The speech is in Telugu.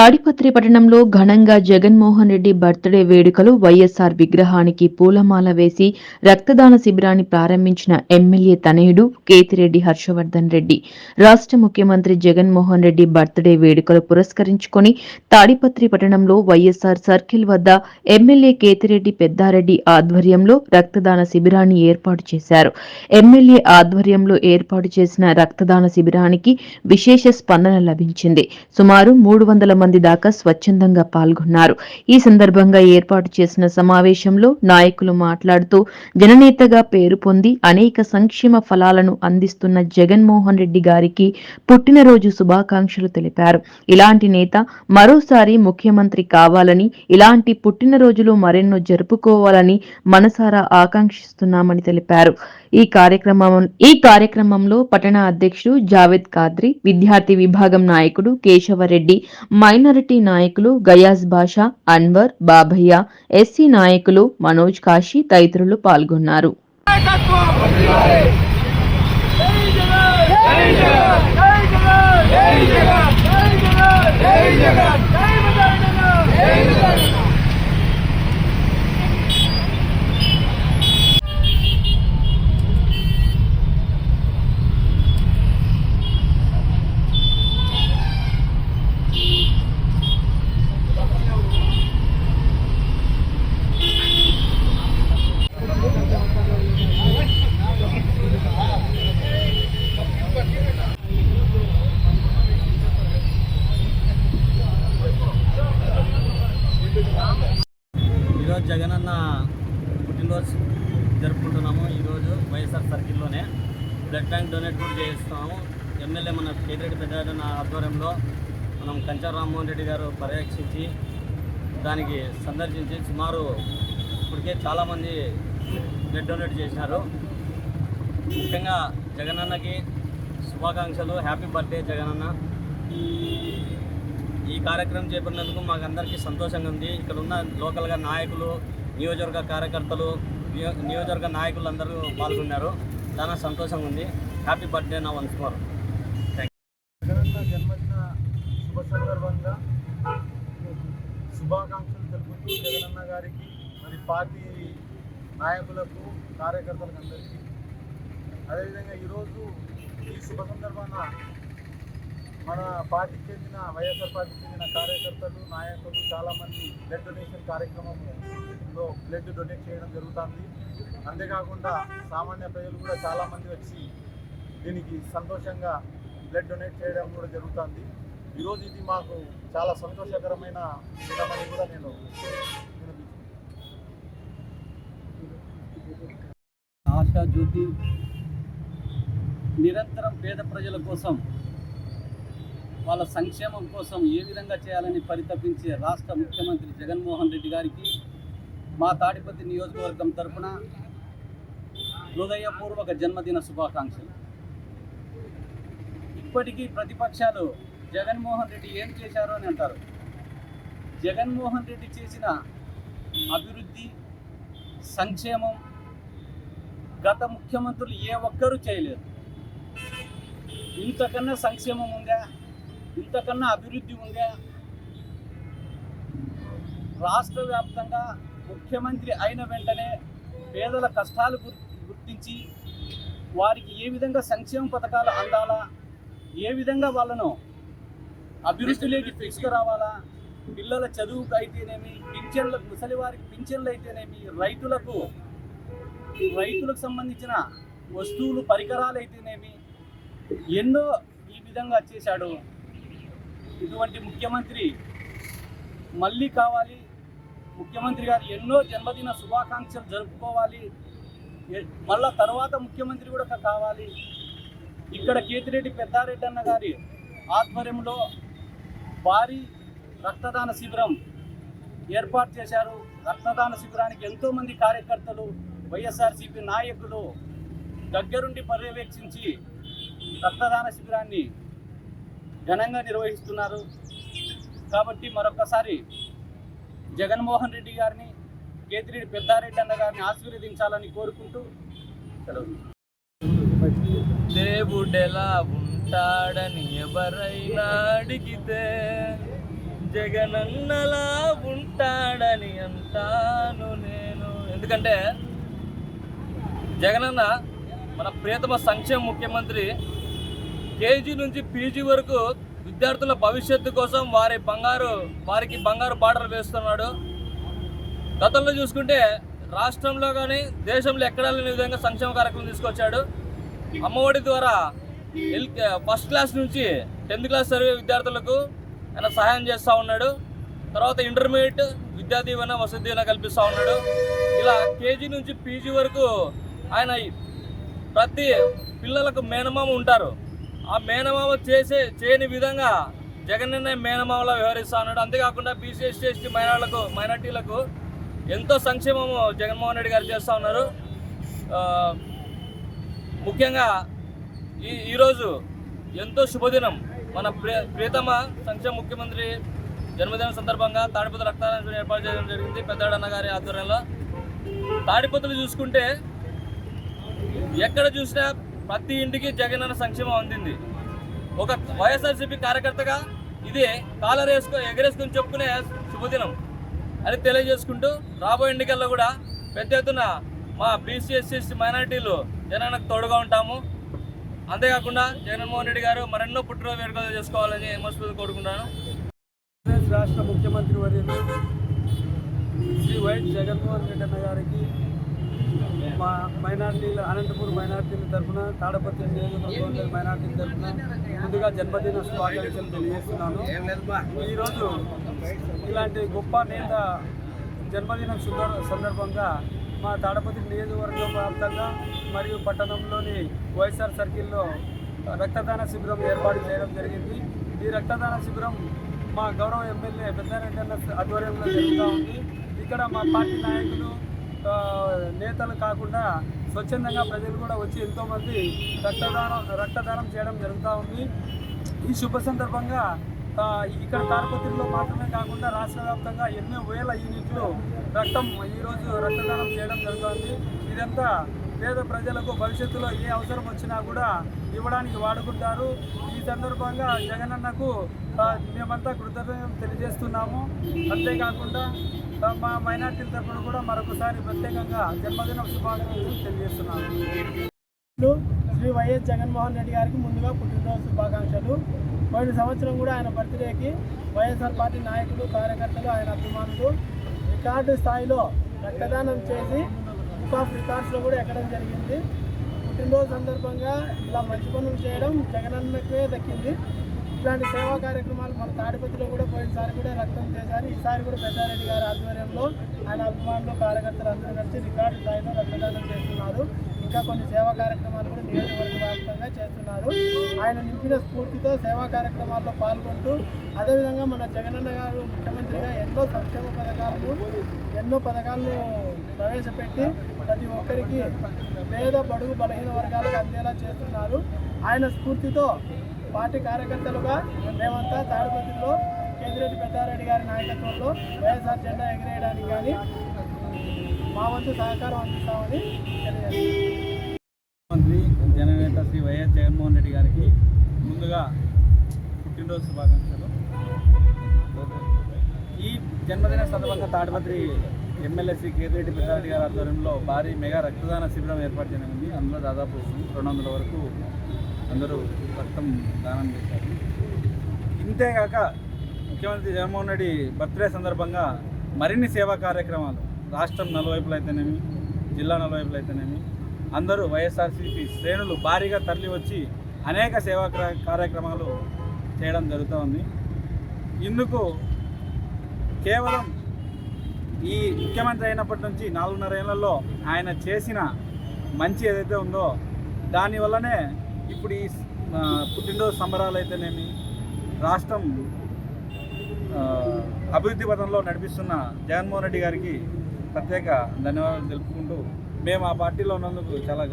తాడిపత్రి పట్టణంలో ఘనంగా జగన్మోహన్ రెడ్డి బర్త్డే వేడుకలు వైఎస్ఆర్ విగ్రహానికి పూలమాల వేసి రక్తదాన శిబిరాన్ని ప్రారంభించిన ఎమ్మెల్యే తనయుడు కేతిరెడ్డి హర్షవర్ధన్ రెడ్డి. రాష్ట్ర ముఖ్యమంత్రి జగన్మోహన్ రెడ్డి బర్త్డే వేడుకలు పురస్కరించుకొని తాడిపత్రి పట్టణంలో వైఎస్ఆర్ సర్కిల్ వద్ద ఎమ్మెల్యే కేతిరెడ్డి పెద్దారెడ్డి ఆధ్వర్యంలో రక్తదాన శిబిరాన్ని ఏర్పాటు చేశారు. ఎమ్మెల్యే ఆధ్వర్యంలో ఏర్పాటు చేసిన రక్తదాన శిబిరానికి విశేష స్పందన లభించింది. సుమారు మూడు వందల మంది దాకా స్వచ్ఛందంగా పాల్గొన్నారు. ఈ సందర్భంగా ఏర్పాటు చేసిన సమావేశంలో నాయకులు మాట్లాడుతూ జననేతగా పేరు పొంది అనేక సంక్షేమ ఫలాలను అందిస్తున్న జగన్మోహన్ రెడ్డి గారికి పుట్టినరోజు శుభాకాంక్షలు తెలిపారు. ఇలాంటి నేత మరోసారి ముఖ్యమంత్రి కావాలని ఇలాంటి పుట్టినరోజులు మరెన్నో జరుపుకోవాలని మనసారా ఆకాంక్షిస్తున్నామని తెలిపారు. ఈ కార్యక్రమం ఈ కార్యక్రమంలో పట్టణ అధ్యక్షుడు జావేద్ ఖాద్రి విద్యార్థి విభాగం నాయకుడు కేశవరెడ్డి మైనారిటీ నాయకులు గయాజ్ బాషా అన్వర్ బాభయ్య ఎస్సీ నాయకులు మనోజ్ కాశీ తదితరులు పాల్గొన్నారు. ఈరోజు జగనన్న పుట్టినరోజు జరుపుకుంటున్నాము. ఈరోజు వైఎస్ఆర్ సర్కిల్లోనే బ్లడ్ బ్యాంక్ డొనేట్ కూడా చేయిస్తున్నాము. ఎమ్మెల్యే మన కేతిరెడ్డి పెద్ద ఆధ్వర్యంలో మనం కంచా రామ్మోహన్ రెడ్డి గారు పర్యవేక్షించి దానికి సందర్శించి సుమారు ఇప్పటికే చాలామంది బ్లడ్ డొనేట్ చేసినారు. ముఖ్యంగా జగనన్నకి శుభాకాంక్షలు. Happy birthday Jagananna. ఈ కార్యక్రమం చేపట్టినందుకు మాకు అందరికీ సంతోషంగా ఉంది. ఇక్కడ ఉన్న లోకల్గా నాయకులు నియోజకవర్గ కార్యకర్తలు నియోజకవర్గ నాయకులు అందరూ పాల్గొన్నారు. చాలా సంతోషంగా ఉంది. హ్యాపీ బర్త్డే నా వన్స్ మోర్ జన్మదిన శుభ సందర్భంగా శుభాకాంక్షలు తెలుపుతూ జగనన్న గారికి మరి పార్టీ నాయకులకు కార్యకర్తలకు అందరికీ. అదేవిధంగా ఈరోజు ఈ శుభ సందర్భాన మన పార్టీకి చెందిన వైఎస్ఆర్ పార్టీకి చెందిన కార్యకర్తలు నాయకులు చాలామంది బ్లడ్ డొనేషన్ కార్యక్రమంలో బ్లడ్ డొనేట్ చేయడం జరుగుతుంది. అంతేకాకుండా సామాన్య ప్రజలు కూడా చాలామంది వచ్చి దీనికి సంతోషంగా బ్లడ్ డొనేట్ చేయడం కూడా జరుగుతుంది. ఈరోజు ఇది మాకు చాలా సంతోషకరమైన విధమని కూడా నేను ఆశా జ్యోతి నిరంతరం పేద ప్రజల కోసం వాళ్ళ సంక్షేమం కోసం ఏ విధంగా చేయాలని పరితపించే రాష్ట్ర ముఖ్యమంత్రి జగన్మోహన్ రెడ్డి గారికి మా తాడిపతి నియోజకవర్గం తరపున హృదయపూర్వక జన్మదిన శుభాకాంక్షలు. ఇప్పటికీ ప్రతిపక్షాలు జగన్మోహన్ రెడ్డి ఏం చేశారు అని అంటారు. జగన్మోహన్ రెడ్డి చేసిన అభివృద్ధి సంక్షేమం గత ముఖ్యమంత్రులు ఏ ఒక్కరూ చేయలేదు. ఇంతకన్నా సంక్షేమం ఉందా? ఇంతకన్నా అభివృద్ధి ఉందా రాష్ట్ర వ్యాప్తంగా ముఖ్యమంత్రి అయిన వెంటనే పేదల కష్టాలు గుర్- గుర్తించి వారికి ఏ విధంగా సంక్షేమ పథకాలు అందాలా ఏ విధంగా వాళ్ళను అభివృద్ధిలోకి తీసుకురావాలా పిల్లల చదువుకు అయితేనేమి పింఛన్లకు ముసలి వారికి పింఛన్లు అయితేనేమి రైతులకు రైతులకు సంబంధించిన వస్తువులు పరికరాలు అయితేనేమి ఎన్నో ఈ విధంగా చేశాడు ఇటువంటి ముఖ్యమంత్రి మళ్ళీ కావాలి. ముఖ్యమంత్రి గారు ఎన్నో జన్మదిన శుభాకాంక్షలు జరుపుకోవాలి. ఎ- మళ్ళా తర్వాత ముఖ్యమంత్రి కూడా కావాలి. ఇక్కడ కేతిరెడ్డి పెద్దారెడ్డి అన్న గారి ఆధ్వర్యంలో భారీ రక్తదాన శిబిరం ఏర్పాటు చేశారు. రక్తదాన శిబిరానికి ఎంతోమంది కార్యకర్తలు వైఎస్ఆర్సీపీ నాయకులు దగ్గరుండి పర్యవేక్షించి రక్తదాన శిబిరాన్ని ఘనంగా నిర్వహిస్తున్నారు. కాబట్టి మరొకసారి జగన్మోహన్ రెడ్డి గారిని కేతిరెడ్డి పెద్దారెడ్డి అన్న గారిని ఆశీర్వదించాలని కోరుకుంటూ సెలవు. దేవుడెలా ఉంటాడని ఎవరైనా అడిగితే జగనన్నలా ఉంటాడని అంటాను నేను. ఎందుకంటే జగనన్న మన ప్రియతమ సంక్షేమ ముఖ్యమంత్రి కేజీ నుంచి పీజీ వరకు విద్యార్థుల భవిష్యత్తు కోసం వారి బంగారు వారికి బంగారు బాటలు వేస్తున్నాడు. గతంలో చూసుకుంటే రాష్ట్రంలో కానీ దేశంలో ఎక్కడా లేని విధంగా సంక్షేమ కార్యక్రమం తీసుకొచ్చాడు. అమ్మఒడి ద్వారా ఫస్ట్ క్లాస్ నుంచి టెన్త్ క్లాస్ చదివే విద్యార్థులకు ఆయన సహాయం చేస్తూ ఉన్నాడు. తర్వాత ఇంటర్మీడియట్ విద్యా దీవెన వసతి దీవెన కల్పిస్తూ ఉన్నాడు. ఇలా కేజీ నుంచి పీజీ వరకు ఆయన ప్రతి పిల్లలకు మేనమామ ఉంటారు. ఆ మేనమామ చేసే చేయని విధంగా జగనన్న మేనమామలా వ్యవహరిస్తూ ఉన్నాడు అంతేకాకుండా బీసీ ఎస్టీ ఎస్టీ మైనార్లకు మైనార్టీలకు ఎంతో సంక్షేమము జగన్మోహన్ రెడ్డి గారు చేస్తూ ఉన్నారు. ముఖ్యంగా ఈ ఈరోజు ఎంతో శుభదినం. మన ప్రియ ప్రియతమ సంక్షేమ ముఖ్యమంత్రి జన్మదినం సందర్భంగా తాడిపత్రి రక్తదానం ఏర్పాటు చేయడం జరిగింది పెద్దడన్న గారి ఆధ్వర్యంలో. తాడిపత్రులు చూసుకుంటే ఎక్కడ చూసినా ప్రతి ఇంటికి జగన్ అన్న సంక్షేమం అందింది. ఒక వైఎస్ఆర్సీపీ కార్యకర్తగా ఇది కాలర్ వేసుకో ఎగరేసుకొని చెప్పుకునే శుభదినం. అని తెలియజేసుకుంటూ రాబోయే ఎన్నికల్లో కూడా పెద్ద ఎత్తున మా బీసీ ఎస్సీ ఎస్టీ మైనారిటీలు తోడుగా ఉంటాము. అంతేకాకుండా జగన్మోహన్ రెడ్డి గారు మరెన్నో పుట్టినరోజు వేడుకలు చేసుకోవాలని మనస్ఫూర్తి కోరుకుంటాను రాష్ట్ర ముఖ్యమంత్రి వర్యులు శ్రీ వైఎస్ జగన్మోహన్ రెడ్డి అన్న గారికి మా మైనార్టీల అనంతపూర్ మైనార్టీల తరఫున తాడపత్రి నియోజకవర్గం మైనార్టీల తరఫున ముందుగా జన్మదిన శుభాకాంక్షలు తెలియజేస్తున్నాను. ఈరోజు ఇలాంటి గొప్ప నేత జన్మదినం సందర్భంగా మా తాడపతి నియోజకవర్గం ప్రాంతంగా మరియు పట్టణంలోని వైఎస్ఆర్ సర్కిల్లో రక్తదాన శిబిరం ఏర్పాటు చేయడం జరిగింది. ఈ రక్తదాన శిబిరం మా గౌరవ ఎమ్మెల్యే పెద్దారెడ్డి అన్న ఆధ్వర్యంలో జరుగుతూ ఉంది. ఇక్కడ మా పార్టీ నాయకులు నేతలు కాకుండా స్వచ్ఛందంగా ప్రజలు కూడా వచ్చి ఎంతోమంది రక్తదానం రక్తదానం చేయడం జరుగుతూ ఉంది. ఈ శుభ సందర్భంగా ఇక్కడ తారపత్రిలో మాత్రమే కాకుండా రాష్ట్ర వ్యాప్తంగా ఎన్నో వేల యూనిట్లు రక్తం ఈరోజు రక్తదానం చేయడం జరుగుతుంది. ఇదంతా పేద ప్రజలకు భవిష్యత్తులో ఏ అవసరం వచ్చినా కూడా ఇవ్వడానికి వాడుకుంటారు. ఈ సందర్భంగా జగనన్నకు మేమంతా కృతజ్ఞతలు తెలియజేస్తున్నాము. అంతేకాకుండా మా మైనార్టీల తరఫున కూడా మరొకసారి ప్రత్యేకంగా జన్మదిన శుభాకాంక్షలు తెలియజేస్తున్నాను. శ్రీ వైఎస్ జగన్మోహన్ రెడ్డి గారికి ముందుగా పుట్టినరోజు శుభాకాంక్షలు. పోయిన సంవత్సరం కూడా ఆయన బర్త్డేకి వైఎస్ఆర్ పార్టీ నాయకులు కార్యకర్తలు ఆయన అభిమానులు రికార్డు స్థాయిలో రక్తదానం చేసి బుక్ ఆఫ్ రికార్డ్స్లో కూడా ఎక్కడం జరిగింది. పుట్టినరోజు సందర్భంగా ఇలా మంచి పనులు చేయడం జగనన్నకే దక్కింది. ఇట్లాంటి సేవా కార్యక్రమాలు మన తాడిపత్రిలో కూడా పోయినసారి కూడా రక్తం చేశారు ఈసారి కూడా పెద్దారెడ్డి గారి ఆధ్వర్యంలో ఆయన అభిమానులు కార్యకర్తలు అందరూ కలిసి రికార్డు స్థాయిలో రక్తదానం చేస్తున్నారు. ఇంకా కొన్ని సేవా కార్యక్రమాలు కూడా నియోజకవర్గ వ్యాప్తంగా చేస్తున్నారు. ఆయన నింపిన స్ఫూర్తితో సేవా కార్యక్రమాల్లో పాల్గొంటూ అదేవిధంగా మన జగనన్న గారు ముఖ్యమంత్రిగా ఎన్నో సంక్షేమ పథకాలను ఎన్నో పథకాలను ప్రవేశపెట్టి ప్రతి ఒక్కరికి పేద బడుగు బలహీన వర్గాలకు అందేలా చేస్తున్నారు. ఆయన స్ఫూర్తితో పార్టీ కార్యకర్తలుగా మేమంతా తాడిపత్రిలో కేంద్రెడ్డి పెద్దారెడ్డి గారి నాయకత్వంలో వైఎస్ఆర్ జెండా ఎగిరేయడానికి కానీ మా వంతు సహకారం అందిస్తామని మంత్రి జననేత శ్రీ వైఎస్ జగన్మోహన్ రెడ్డి గారికి ముందుగా పుట్టినరోజు శుభాకాంక్షలు. ఈ జన్మదిన సందర్భంగా తాడిపత్రి ఎమ్మెల్యే శ్రీ కేతిరెడ్డి పెద్దారెడ్డి గారి ఆధ్వర్యంలో భారీ మెగా రక్తదాన శిబిరం ఏర్పాటు చేయడం ఉంది అందులో దాదాపు రెండు వందల వరకు అందరూ రక్తం దానం చేశారు. ఇంతేగాక ముఖ్యమంత్రి జగన్మోహన్ రెడ్డి బర్త్డే సందర్భంగా మరిన్ని సేవా కార్యక్రమాలు రాష్ట్రం నలువైపులు అయితేనేమి జిల్లా నలువైపులు అయితేనేమి అందరూ వైఎస్ఆర్సీపీ శ్రేణులు భారీగా తరలి వచ్చి అనేక సేవా కార్యక్రమాలు చేయడం జరుగుతూ ఉంది ఇందుకు కేవలం ఈ ముఖ్యమంత్రి అయినప్పటి నుంచి నాలుగున్నర ఏళ్ళలో ఆయన చేసిన మంచి ఏదైతే ఉందో దానివల్లనే ఇప్పుడు ఈ పుట్టినరోజు సంబరాలు అయితేనేమి రాష్ట్రం అభివృద్ధి పథంలో నడిపిస్తున్న జగన్మోహన్ రెడ్డి గారికి ప్రత్యేక ధన్యవాదాలు తెలుపుకుంటూ మేము ఆ పార్టీలో ఉన్నందుకు చాలా